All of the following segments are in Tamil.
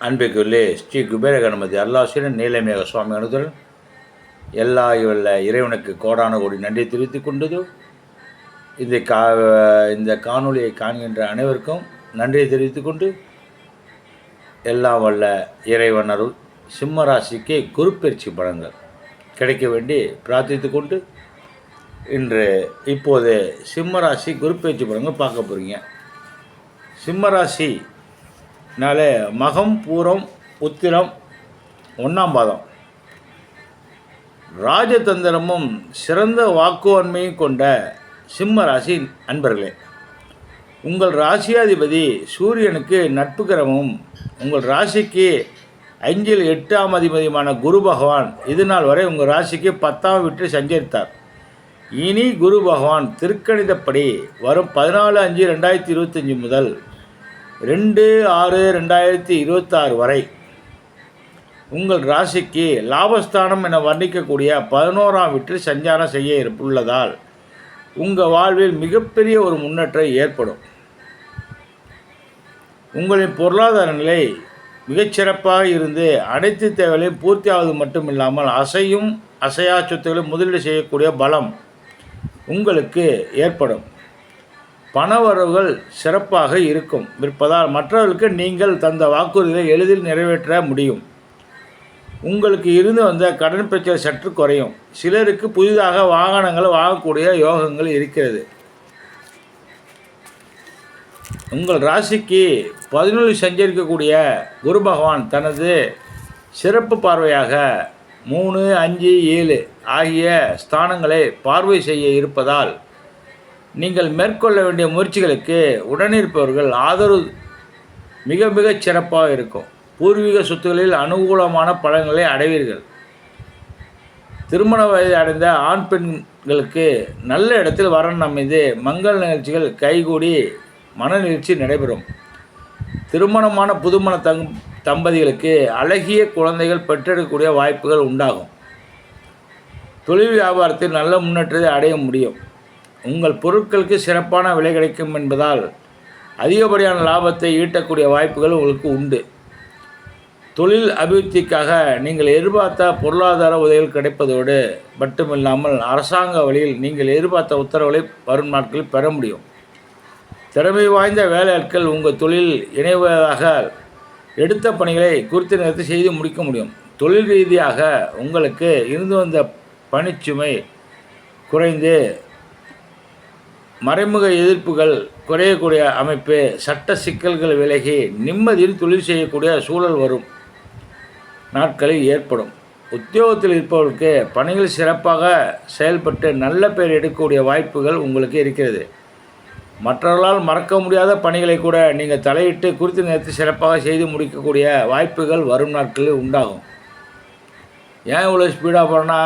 அன்பிற்குள்ளே ஸ்ரீ குபேர கணபதி அல்லாசிரியன் நீலமேக சுவாமி அனுதரன் எல்லா இவள்ள இறைவனுக்கு கோடான கோடி நன்றி தெரிவித்துக் கொண்டது. இந்த கா இந்த காணொளியை காண்கின்ற அனைவருக்கும் நன்றியை தெரிவித்துக்கொண்டு எல்லாம் வல்ல இறைவன் அருள் சிம்ம ராசிக்கு குருப்பெயர்ச்சி பலன்கள் கிடைக்க வேண்டி பிரார்த்தித்து கொண்டு இன்று இப்போது சிம்ம ராசி குருப்பெயர்ச்சி பலன்கள் பார்க்க போகிறீங்க சிம்ம அதனால் மகம் பூரம் உத்திரம் ஒன்றாம் பாதம். ராஜதந்திரமும் சிறந்த வாக்குவன்மையும் கொண்ட சிம்ம ராசி அன்பர்களே உங்கள் ராசியாதிபதி சூரியனுக்கு நட்பு கிரகமும் உங்கள் ராசிக்கு அஞ்சில் எட்டாம் அதிபதியுமான குரு பகவான் இது நாள் வரை உங்கள் ராசிக்கு பத்தாம் வீட்டு சஞ்சரித்தார். இனி குரு பகவான் திருக்கணிதப்படி வரும் பதினாலு அஞ்சு ரெண்டாயிரத்தி இருபத்தஞ்சி முதல் ரெண்டு ஆறு ரெண்டாயிரத்தி இருபத்தாறு வரை உங்கள் ராசிக்கு லாபஸ்தானம் என வர்ணிக்கக்கூடிய பதினோராம் வீட்டில் சஞ்சாரம் செய்ய உள்ளதால் உங்கள் வாழ்வில் மிகப்பெரிய ஒரு முன்னேற்றம் ஏற்படும். உங்களின் பொருளாதார நிலை மிகச்சிறப்பாக இருந்து அனைத்து தேவைகளையும் பூர்த்தியாவது மட்டும் இல்லாமல் அசையும் அசையா சொத்துக்களை முதலீடு செய்யக்கூடிய பலம் உங்களுக்கு ஏற்படும். பணவரவுகள் சிறப்பாக இருக்கும். இருப்பதால் மற்றவர்களுக்கு நீங்கள் தந்த வாக்குறுதியை எளிதில் நிறைவேற்ற முடியும். உங்களுக்கு இருந்து வந்த கடன் பிரச்சனை சற்று குறையும். சிலருக்கு புதிதாக வாகனங்கள் வாங்கக்கூடிய யோகங்கள் இருக்கிறது. உங்கள் ராசிக்கு பதினொன்று சஞ்சரிக்கக்கூடிய குரு பகவான் தனது சிறப்பு பார்வையாக மூணு அஞ்சு ஏழு ஆகிய ஸ்தானங்களை பார்வை செய்ய இருப்பதால் நீங்கள் மேற்கொள்ள வேண்டிய முயற்சிகளுக்கு உடனிருப்பவர்கள் ஆதரவு மிக மிக சிறப்பாக இருக்கும். பூர்வீக சொத்துகளில் அனுகூலமான பலன்களை அடைவீர்கள். திருமண வயது அடைந்த ஆண் பெண்களுக்கு நல்ல இடத்தில் வரன் அமைந்து மங்கள் நிகழ்ச்சிகள் கைகூடி மன நிகழ்ச்சி நடைபெறும். திருமணமான புதுமண தங் தம்பதிகளுக்கு அழகிய குழந்தைகள் பெற்றெடுக்கக்கூடிய வாய்ப்புகள் உண்டாகும். தொழில் வியாபாரத்தில் நல்ல முன்னேற்றத்தை அடைய முடியும். உங்கள் பொருட்களுக்கு சிறப்பான விலை கிடைக்கும் என்பதால் அதிகப்படியான லாபத்தை ஈட்டக்கூடிய வாய்ப்புகள் உங்களுக்கு உண்டு. தொழில் அபிவிருத்திக்காக நீங்கள் எதிர்பார்த்த பொருளாதார உதவிகள் கிடைப்பதோடு மட்டுமில்லாமல் அரசாங்க வழியில் நீங்கள் எதிர்பார்த்த உத்தரவுகளை வரும் நாட்களில் பெற முடியும். திறமை வாய்ந்த வேலையாட்கள் உங்கள் தொழில் இணைவதாக எடுத்த பணிகளை குறித்த நேரத்தில் செய்து முடிக்க முடியும். தொழில் ரீதியாக உங்களுக்கு இருந்து வந்த பணிச்சுமை குறைந்து மறைமுக எதிர்ப்புகள் குறையக்கூடிய அமைப்பு சட்ட சிக்கல்கள் விலகி நிம்மதியில் தொழில் செய்யக்கூடிய சூழல் வரும். நாட்களில் ஏற்படும். உத்தியோகத்தில் இருப்பவர்களுக்கு பணிகள் சிறப்பாக செயல்பட்டு நல்ல பெயர் எடுக்கக்கூடிய வாய்ப்புகள் உங்களுக்கு இருக்கிறது. மற்றவர்களால் மறக்க முடியாத பணிகளை கூட நீங்கள் தலையிட்டு குறித்த நேரத்தில் சிறப்பாக செய்து முடிக்கக்கூடிய வாய்ப்புகள் வரும் நாட்களில் உண்டாகும். ஏன் இவ்வளோ ஸ்பீடாக போகிறோன்னா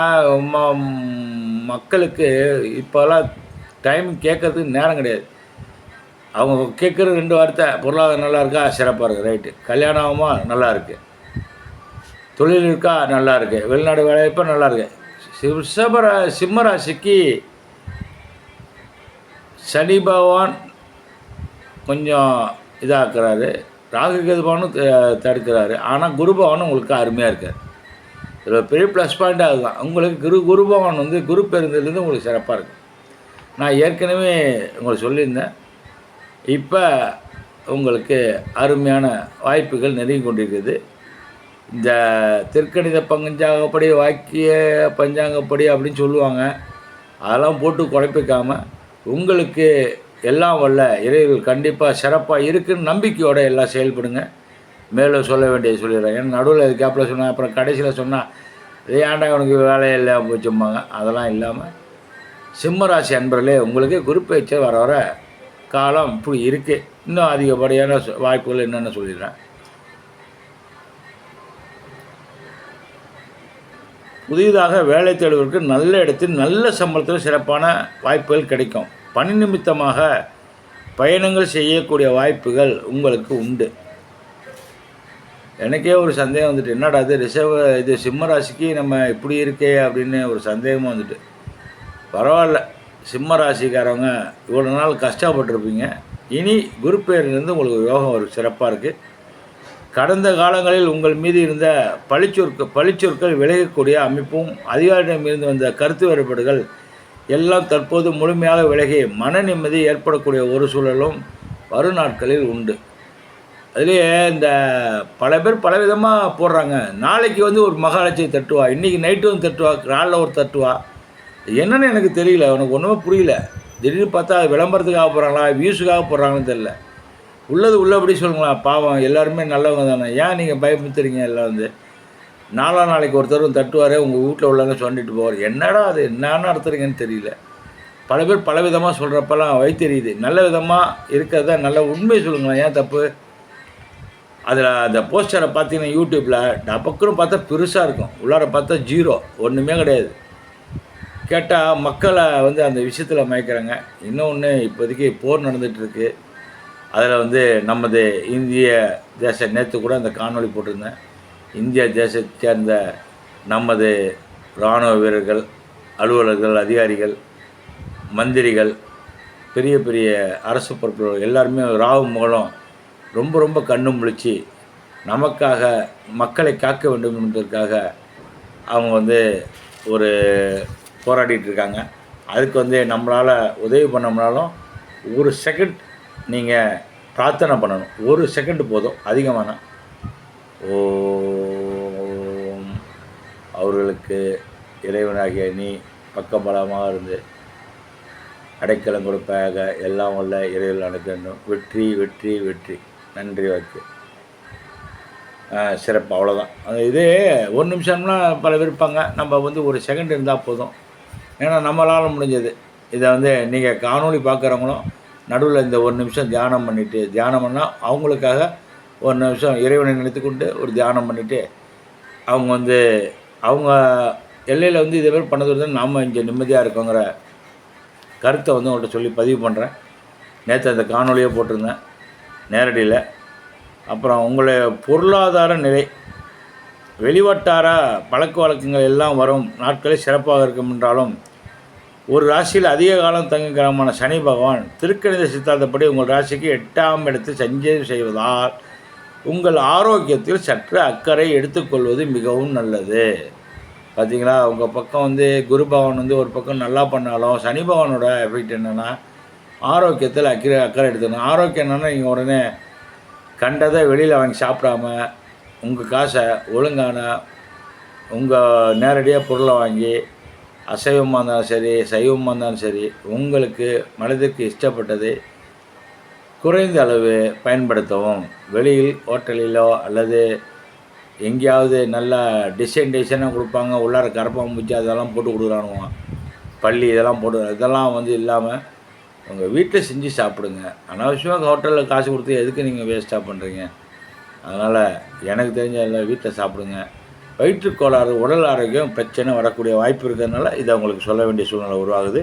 மக்களுக்கு இப்போல்லாம் டைம் கேட்கறதுக்கு நேரம் கிடையாது. அவங்க கேட்குற ரெண்டு வார்த்தை பொருளாதாரம் நல்லா இருக்கா? சிறப்பாக இருக்குது ரைட்டு கல்யாணம் ஆகுமா? நல்லா இருக்கு. தொழில் இருக்கா? நல்லா இருக்கு. வெளிநாடு வேலைவாய்ப்பு நல்லா இருக்கு. சிம்மர சிம்மராசிக்கு சனி பகவான் கொஞ்சம் இதாக்குறாரு. ராகு கேதுபவனும் தடுக்கிறாரு. ஆனால் குரு பகவான் உங்களுக்கு அருமையாக இருக்கார். இதில் பெரிய ப்ளஸ் பாயிண்ட் அதுதான் உங்களுக்கு குரு குரு பகவான் வந்து குரு பெருந்திலேருந்து உங்களுக்கு சிறப்பாக இருக்குது நான் ஏற்கனவே உங்களுக்கு சொல்லியிருந்தேன். இப்போ உங்களுக்கு அருமையான வாய்ப்புகள் நெருங்கி கொண்டிருக்குது. இந்த திருக்கணித பஞ்சாங்கப்படி வாக்கிய பஞ்சாங்கப்படி அப்படின்னு சொல்லுவாங்க. அதெல்லாம் போட்டு குழப்பிக்காமல் உங்களுக்கு எல்லாம் வல்ல இறைவர்கள் கண்டிப்பாக சிறப்பாக இருக்குன்னு நம்பிக்கையோடு எல்லாம் செயல்படுங்க. மேலும் சொல்ல வேண்டியது சொல்லிடுறேன். ஏன்னா நடுவில் இது கேப்பில் சொன்னேன் அப்புறம் கடைசியில் சொன்னால் ஏன்டா உனக்கு வேலை இல்லை போச்சும்பாங்க அதெல்லாம் இல்லாமல் சிம்மராசி அன்பர்களே உங்களுக்கு குரு வர வர காலம் இப்படி இருக்குது இன்னும் அதிகப்படியான வாய்ப்புகள் என்னென்னு சொல்லிடுறேன். புதிதாக வேலை தேடுவதற்கு நல்ல இடத்தில் நல்ல சம்பளத்தில் சிறப்பான வாய்ப்புகள் கிடைக்கும். பணி நிமித்தமாக பயணங்கள் செய்யக்கூடிய வாய்ப்புகள் உங்களுக்கு உண்டு. எனக்கே ஒரு சந்தேகம் வந்துட்டு என்னடா இது ரிசர்வ் இது சிம்மராசிக்கு நம்ம இப்படி இருக்கே அப்படின்னு ஒரு சந்தேகமாக வந்துட்டு. பரவாயில்ல. சிம்ம ராசிக்காரவங்க இவ்வளோ நாள் கஷ்டப்பட்டிருப்பீங்க. இனி குரு பேர்லேருந்து உங்களுக்கு யோகம் ஒரு சிறப்பாக இருக்குது கடந்த காலங்களில் உங்கள் மீது இருந்த பழிச்சொற்க பழிச்சொற்கள் விலகக்கூடிய அமைப்பும் அதிகாரியிடமிருந்து வந்த கருத்து வேறுபாடுகள் எல்லாம் தற்போது முழுமையாக விலகி மன நிம்மதி ஏற்படக்கூடிய ஒரு சூழலும் வரும் நாட்களில் உண்டு. அதுலேயே இந்த பல பேர் பலவிதமாக போடுறாங்க. நாளைக்கு வந்து ஒரு மகாலட்சுமி தட்டுவா இன்றைக்கி நைட்டு வந்து தட்டுவா நாளில் ஒரு தட்டுவா என்னன்னு எனக்கு தெரியல உனக்கு ஒன்றுமே புரியல. திடீர்னு பார்த்தா விளம்பரத்துக்காக போகிறாங்களா வியூஸுக்காக போடுறாங்கன்னு தெரில உள்ளது உள்ளபடி சொல்லுங்களா பாவம் எல்லாருமே நல்லவங்க தானே. ஏன் நீங்கள் பயமுத்துறீங்க எல்லாம் வந்து? நாலா நாளைக்கு ஒருத்தர் தட்டுவார் உங்கள் வீட்டில் உள்ளவங்க சொல்லிட்டு போவார். என்னடா அது என்னன்னு நடத்துறீங்கன்னு தெரியல. பல பேர் பல விதமாக சொல்கிறப்பெல்லாம் வைத்தெரியுது நல்ல விதமாக இருக்கிறத நல்ல உண்மை சொல்லுங்களேன் ஏன் தப்பு? அதில் அந்த போஸ்டரை பார்த்தீங்கன்னா யூடியூப்பில் டபக்குன்னு பார்த்தா பெருசாக இருக்கும். உள்ளார பார்த்தா ஜீரோ ஒன்றுமே கிடையாது. கேட்டால் மக்களை வந்து அந்த விஷயத்தில் மயக்கிறாங்க. இன்னொன்று இப்போதைக்கு போர் நடந்துகிட்ருக்கு அதில் வந்து நமது இந்திய தேச நேற்று கூட அந்த காணொலி போட்டிருந்தேன். இந்திய தேசத்தை சேர்ந்த நமது இராணுவ வீரர்கள் அலுவலர்கள் அதிகாரிகள் மந்திரிகள் பெரிய பெரிய அரசு பொறுப்புகள் எல்லாருமே ராவு முகலம் ரொம்ப ரொம்ப கண்ணும் முழிச்சு நமக்காக மக்களை காக்க வேண்டும் என்பதற்காக அவங்க வந்து ஒரு போராடிட்டு இருக்காங்க. அதுக்கு வந்து நம்மளால் உதவி பண்ணோம்னாலும் ஒரு செகண்ட் நீங்கள் பிரார்த்தனை பண்ணணும். ஒரு செகண்ட் போதும் அதிகமான. ஓம். அவர்களுக்கு இறைவனாகிய நீ பக்கபலமாக இருந்து அடைக்கலம் கொடுப்பாக எல்லாம் உள்ள இறைவன் அனுக்கணும் வெற்றி வெற்றி வெற்றி. நன்றி வாக்கு சிறப்பு. அவ்வளோதான் அது இதே ஒரு நிமிஷம்னா பல பேர் இருப்பாங்க. நம்ம வந்து ஒரு செகண்ட் இருந்தால் போதும். ஏன்னா நம்மளால் முடிஞ்சது. இதை வந்து நீங்கள் காணொளி பார்க்குறவங்களும் நடுவில் இந்த ஒரு நிமிஷம் தியானம் பண்ணிவிட்டு தியானம் பண்ணால் அவங்களுக்காக ஒரு நிமிஷம் இறைவனை நினைத்து கொண்டு ஒரு தியானம் பண்ணிவிட்டு அவங்க வந்து அவங்க எல்லையில் வந்து இதே மாதிரி பண்ணது வந்து நாம் இங்கே நிம்மதியாக இருக்கோங்கிற கருத்தை வந்து உங்கள்கிட்ட சொல்லி பதிவு பண்ணுறேன் நேற்று அந்த காணொலியை போட்டிருந்தேன் நேரடியில். அப்புறம் உங்களுடைய பொருளாதார நிலை வெளிவட்டார பழக்க வழக்கங்கள் எல்லாம் வரும். நாட்களே சிறப்பாக இருக்கும் என்றாலும் ஒரு ராசியில் அதிக காலம் தங்கும் கிரகமான சனி பகவான் திருக்கணித சித்தாந்தப்படி உங்கள் ராசிக்கு எட்டாம் இடத்து சஞ்சயம் செய்வதால் உங்கள் ஆரோக்கியத்தில் சற்று அக்கறை எடுத்துக்கொள்வது மிகவும் நல்லது. பார்த்தீங்களா உங்கள் பக்கம் வந்து குரு பகவான் வந்து ஒரு பக்கம் நல்லா பண்ணாலும் சனி பகவானோட எஃபெக்ட் என்னென்னா ஆரோக்கியத்தில் அக்கறை அக்கறை எடுத்துக்கணும். ஆரோக்கியம் என்னென்னா நீங்கள் உடனே கண்டதை வெளியில் வாங்கி சாப்பிடாம உங்கள் காசை ஒழுங்கான உங்கள் நேரடியாக பொருளை வாங்கி அசைவமாக இருந்தாலும் சரி சைவமாக இருந்தாலும் சரி உங்களுக்கு மனதிற்கு இஷ்டப்பட்டதை குறைந்த அளவு பயன்படுத்தவும். வெளியில் ஹோட்டலிலோ அல்லது எங்கேயாவது நல்லா டிசைன் டிசைனாக கொடுப்பாங்க உள்ளார கரப்பாம்பூச்சி அதெல்லாம் போட்டு கொடுக்குறானுவோம் பள்ளி இதெல்லாம் போட்டு இதெல்லாம் வந்து இல்லாமல் உங்கள் வீட்டில் செஞ்சு சாப்பிடுங்க. அனாவசியமாக ஹோட்டலில் காசு கொடுத்து எதுக்கு நீங்கள் வேஸ்ட்டாக பண்ணுறீங்க அதனால் எனக்கு தெரிஞ்ச எல்லாம் வீட்டில் சாப்பிடுங்க. வயிற்றுக்கோளாறு உடல் ஆரோக்கியம் பிரச்சனை வரக்கூடிய வாய்ப்பு இருக்கிறதுனால இதை உங்களுக்கு சொல்ல வேண்டிய சூழ்நிலை உருவாகுது.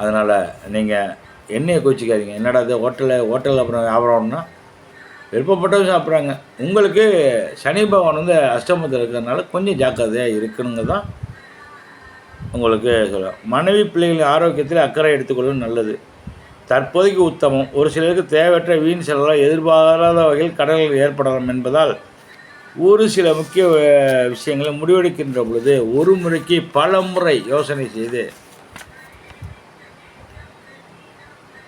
அதனால் நீங்கள் எண்ணெயை கோச்சிக்காதீங்க என்னடா இது ஹோட்டலில் ஹோட்டலில் அப்புறம் வியாபாரம்னா விருப்பப்பட்டவங்க சாப்பிட்றாங்க. உங்களுக்கு சனி பகவான் வந்து அஷ்டமத்தில் இருக்கிறதுனால கொஞ்சம் ஜாக்கிரதையாக இருக்கணுங்க தான் உங்களுக்கு சொல்ல மனைவி பிள்ளைகளின் ஆரோக்கியத்தில் அக்கறை எடுத்துக்கொள்வது நல்லது. தற்போதைக்கு உத்தமம். ஒரு சிலருக்கு தேவையற்ற வீண் செலவாக எதிர்பாராத வகையில் கடல்கள் ஏற்படலாம் என்பதால் ஒரு சில முக்கிய விஷயங்களை முடிவெடுக்கின்ற பொழுது ஒரு முறைக்கு பல முறை யோசனை செய்து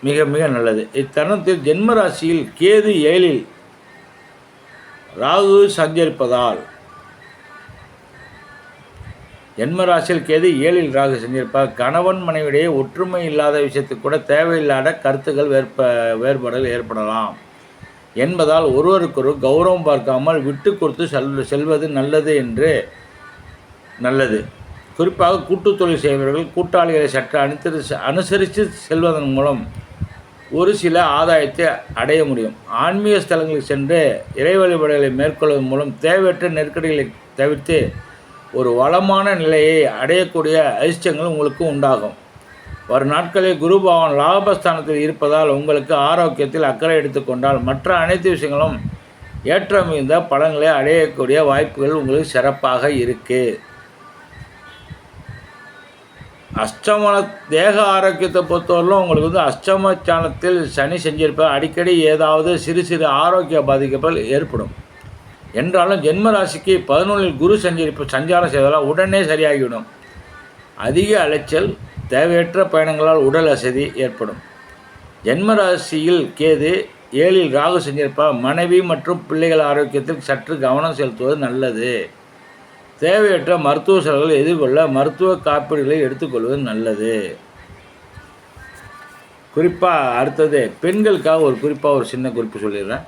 மிக மிக நல்லது. இத்தருணத்தில் ஜென்ம ராசியில் கேது ஏழில் ராகு சஞ்சரிப்பதால் ஜென்ம ராசியில் கேது ஏழில் ராகு செஞ்சிருப்பார். கணவன் மனைவிடையே ஒற்றுமை இல்லாத விஷயத்துக்கு கூட தேவையில்லாத கருத்துக்கள் வேற்ப வேறுபாடுகள் ஏற்படலாம். என்பதால் ஒருவருக்கொரு கௌரவம் பார்க்காமல் விட்டு கொடுத்து செல் செல்வது நல்லது என்று நல்லது. குறிப்பாக கூட்டுத் தொழில் செய்பவர்கள் கூட்டாளிகளை சற்று அனுசரித்து அனுசரித்து செல்வதன் மூலம் ஒரு சில ஆதாயத்தை அடைய முடியும். ஆன்மீக ஸ்தலங்களுக்கு சென்று இறை வழிபாடுகளை மேற்கொள்வதன் மூலம் தேவையற்ற நெருக்கடிகளை தவிர்த்து ஒரு வளமான நிலையை அடையக்கூடிய அதிர்ஷ்டங்கள் உங்களுக்கு உண்டாகும். வரும் நாட்களில் குரு பகவான் லாபஸ்தானத்தில் இருப்பதால் உங்களுக்கு ஆரோக்கியத்தில் அக்கறை எடுத்துக்கொண்டால் மற்ற அனைத்து விஷயங்களும் ஏற்ற மிகுந்த பலன்களை அடையக்கூடிய வாய்ப்புகள் உங்களுக்கு சிறப்பாக இருக்குது அஷ்டமன தேக ஆரோக்கியத்தை பொறுத்தவரையிலும் உங்களுக்கு வந்து அஷ்டம சாணத்தில் சனி செஞ்சிருப்பார். அடிக்கடி ஏதாவது சிறு சிறு ஆரோக்கிய பாதிப்புகள் ஏற்படும். என்றாலும் ஜென்ம ராசிக்கு பதினொன்றில் குரு சஞ்சரிப்பு சஞ்சாரம் செய்வதால் உடனே சரியாகிவிடும். அதிக அலைச்சல் தேவையற்ற பயணங்களால் உடல் அசதி ஏற்படும். ஜென்ம ராசியில் கேது ஏழில் ராகு சஞ்சரிப்பால் மனைவி மற்றும் பிள்ளைகள் ஆரோக்கியத்தில் சற்று கவனம் செலுத்துவது நல்லது. தேவையற்ற மருத்துவ செலவுகளை எதிர்கொள்ள மருத்துவ காப்பீடுகளை எடுத்துக்கொள்வது நல்லது. குறிப்பாக அடுத்தது பெண்களுக்காக ஒரு குறிப்பாக ஒரு சின்ன குறிப்பு சொல்லிடுறேன்.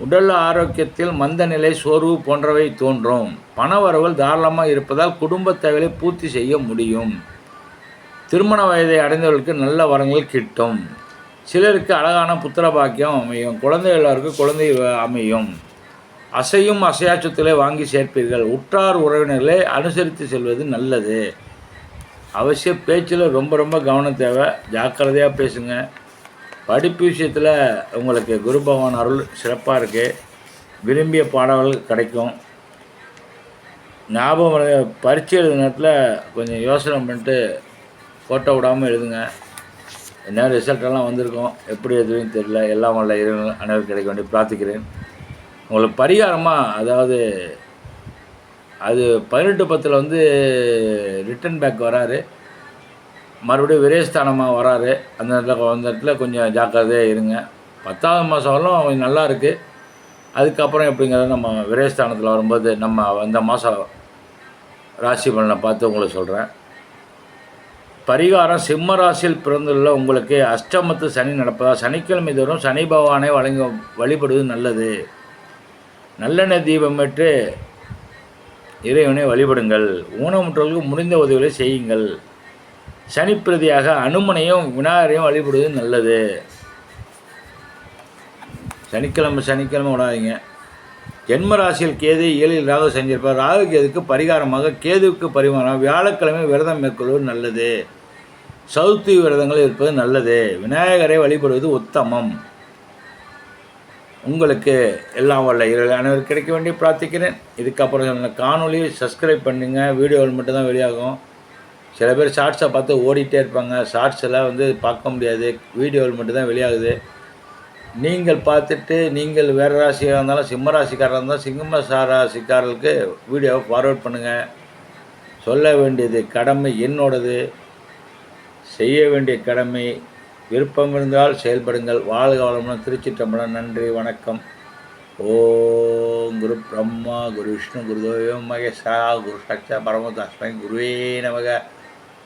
உடல் ஆரோக்கியத்தில் மந்த நிலை சோர்வு போன்றவை தோன்றும். பணவரவுகள் தாராளமாக இருப்பதால் குடும்ப தேவைகளை பூர்த்தி செய்ய முடியும். திருமண வயதை அடைந்தவர்களுக்கு நல்ல வரங்கள் கிட்டும். சிலருக்கு அழகான புத்திர பாக்கியம் அமையும். குழந்தை எல்லாருக்கும் குழந்தை அமையும். அசையும் அசையா சொத்துக்களை வாங்கி சேர்ப்பீர்கள். உற்றார் உறவினர்களை அனுசரித்து செல்வது நல்லது. அவசிய பேச்சில் ரொம்ப ரொம்ப கவனம் தேவை. ஜாக்கிரதையாக பேசுங்க. படிப்பு விஷயத்தில் உங்களுக்கு குரு பகவான் அருள் சிறப்பாக இருக்குது விரும்பிய பாடல்கள் கிடைக்கும். ஞாபகம் வர- எழுதுன நேரத்தில் கொஞ்சம் யோசனை பண்ணிட்டு ஃபோட்டோ விடாமல் எழுதுங்க. என்ன ரிசல்ட்டெல்லாம் வந்திருக்கும் எப்படி எதுவும் தெரியல. எல்லாம் வல்ல இறைவன் அனைவரும் கிடைக்க வேண்டி பிரார்த்திக்கிறேன். உங்களுக்கு பரிகாரமாக அதாவது அது பதினெட்டு பத்தில் வந்து ரிட்டன் பேக் வராரு. மறுபடியும் விரயஸ்தானமாக வராரு. அந்த இடத்துல அந்த இடத்துல கொஞ்சம் ஜாக்கிரதையாக இருங்க. பத்தாவது மாதம் வரலும் கொஞ்சம் நல்லா இருக்குது அதுக்கப்புறம் எப்படிங்கிறத நம்ம விரயஸ்தானத்தில் வரும்போது நம்ம அந்த மாதம் ராசி பலனை பார்த்து உங்களுக்கு சொல்கிறேன் பரிகாரம் சிம்ம ராசியில் பிறந்துள்ள உங்களுக்கு அஷ்டமத்து சனி நடப்பதா? சனிக்கிழமை தோறும் சனி பகவானை வழங்க வழிபடுவது நல்லது. நல்லெண்ணெய் தீபமேற்று இறைவனை வழிபடுங்கள். ஊனமுற்றவர்களுக்கு முடிந்த உதவிகளை செய்யுங்கள். சனிப்பிரதியாக அனுமனையும் விநாயகரையும் வழிபடுவது நல்லது. சனிக்கிழமை சனிக்கிழமை விடாதீங்க. ஜென்ம ராசியில் கேது ஏழில் ராகு செஞ்சிருப்பார் ராகு கேதுக்கு பரிகாரமாக கேதுவுக்கு பரிமாறம் வியாழக்கிழமை விரதம் மேற்கொள்வது நல்லது. சவுத்தி விரதங்கள் இருப்பது நல்லது. விநாயகரை வழிபடுவது உத்தமம். உங்களுக்கு எல்லாம் வல்ல இரவு அனைவரும் கிடைக்க வேண்டி பிரார்த்திக்கிறேன். இதுக்கப்புறம் இந்த காணொளி சப்ஸ்கிரைப் பண்ணுங்கள் வீடியோவில் மட்டும்தான் வெளியாகும். சில பேர் ஷார்ட்ஸை பார்த்து ஓடிட்டே இருப்பாங்க. ஷார்ட்ஸ் எல்லாம் வந்து பார்க்க முடியாது. வீடியோவில் மட்டும்தான் வெளியாகுது. நீங்கள் பார்த்துட்டு நீங்கள் வேறு ராசியாக இருந்தாலும் சிம்ம ராசிக்காரராக இருந்தால் சிம்ம ராசிக்காரர்களுக்கு வீடியோவை ஃபார்வர்ட் பண்ணுங்கள் சொல்ல வேண்டியது கடமை என்னோடது. செய்ய வேண்டிய கடமை. விருப்பம் இருந்தால் செயல்படுங்கள். வாழ்க வளமுடன் திருச்சிற்றம்பலம் நன்றி வணக்கம். ஓம் குரு பிரம்மா குரு விஷ்ணு குருதேவம் மகேஷா குரு சச்சா பரமதாஸ்மை குருவே நமக.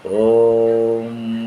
ஓம்